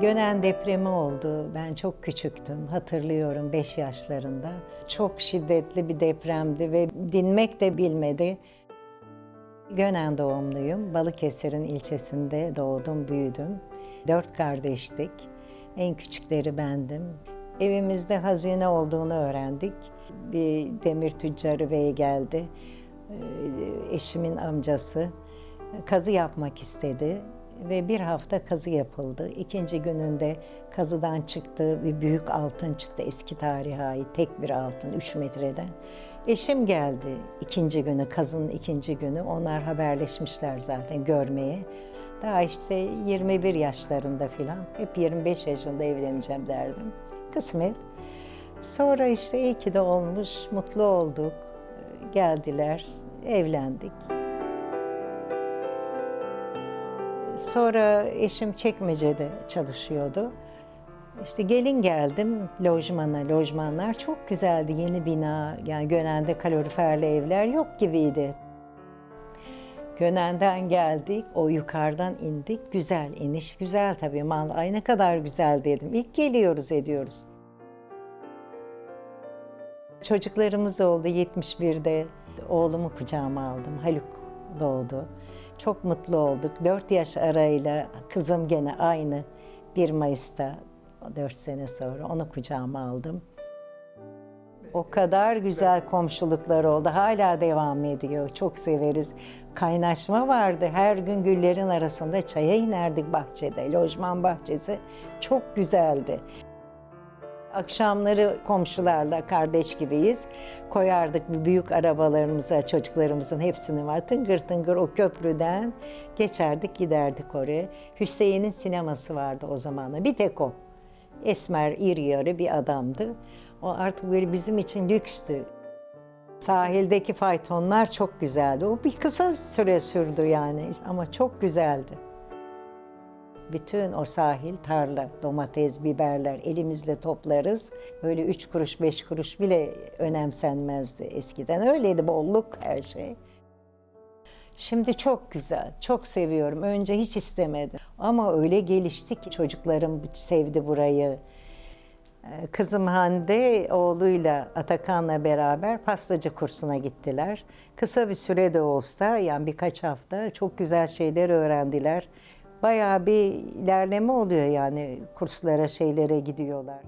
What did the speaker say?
Gönen depremi oldu. Ben çok küçüktüm. Hatırlıyorum 5 yaşlarında. Çok şiddetli bir depremdi ve dinmek de bilmedi. Gönen doğumluyum. Balıkesir'in ilçesinde doğdum, büyüdüm. Dört kardeştik. En küçükleri bendim. Evimizde hazine olduğunu öğrendik. Bir demir tüccarı bey geldi. Ee, Eşimin amcası kazı yapmak istedi ve bir hafta kazı yapıldı. İkinci gününde kazıdan çıktı bir büyük altın çıktı eski tarihe ait tek bir altın 3 metreden. Eşim geldi ikinci günü kazının ikinci günü onlar haberleşmişler zaten görmeye. Daha işte 21 yaşlarında filan hep 25 yaşında evleneceğim derdim. Kısmet. Sonra işte iyi ki de olmuş, mutlu olduk. Geldiler, evlendik. Sonra eşim çekmecede çalışıyordu. İşte gelin geldim lojmana, lojmanlar çok güzeldi. Yeni bina, yani Gönen'de kaloriferli evler yok gibiydi. Gönen'den geldik, o yukarıdan indik. Güzel iniş, güzel tabii. Mal, ay ne kadar güzel dedim. İlk geliyoruz ediyoruz. Çocuklarımız oldu 71'de. Oğlumu kucağıma aldım. Haluk doğdu. Çok mutlu olduk. 4 yaş arayla kızım gene aynı 1 Mayıs'ta 4 sene sonra onu kucağıma aldım. O kadar güzel komşuluklar oldu. Hala devam ediyor. Çok severiz. Kaynaşma vardı. Her gün güllerin arasında çaya inerdik bahçede. Lojman bahçesi çok güzeldi. Akşamları komşularla kardeş gibiyiz. Koyardık bir büyük arabalarımıza, çocuklarımızın hepsini var. Tıngır tıngır o köprüden geçerdik giderdik oraya. Hüseyin'in sineması vardı o zamanlar. Bir tek o. Esmer, iri yarı bir adamdı. O artık böyle bizim için lükstü. Sahildeki faytonlar çok güzeldi. O bir kısa süre sürdü yani ama çok güzeldi. Bütün o sahil tarla, domates, biberler elimizle toplarız. Böyle üç kuruş, beş kuruş bile önemsenmezdi eskiden. Öyleydi bolluk her şey. Şimdi çok güzel, çok seviyorum. Önce hiç istemedim. Ama öyle gelişti ki çocuklarım sevdi burayı. Ee, Kızım Hande oğluyla Atakan'la beraber pastacı kursuna gittiler. Kısa bir sürede olsa yani birkaç hafta çok güzel şeyler öğrendiler. Bayağı bir ilerleme oluyor yani kurslara şeylere gidiyorlar.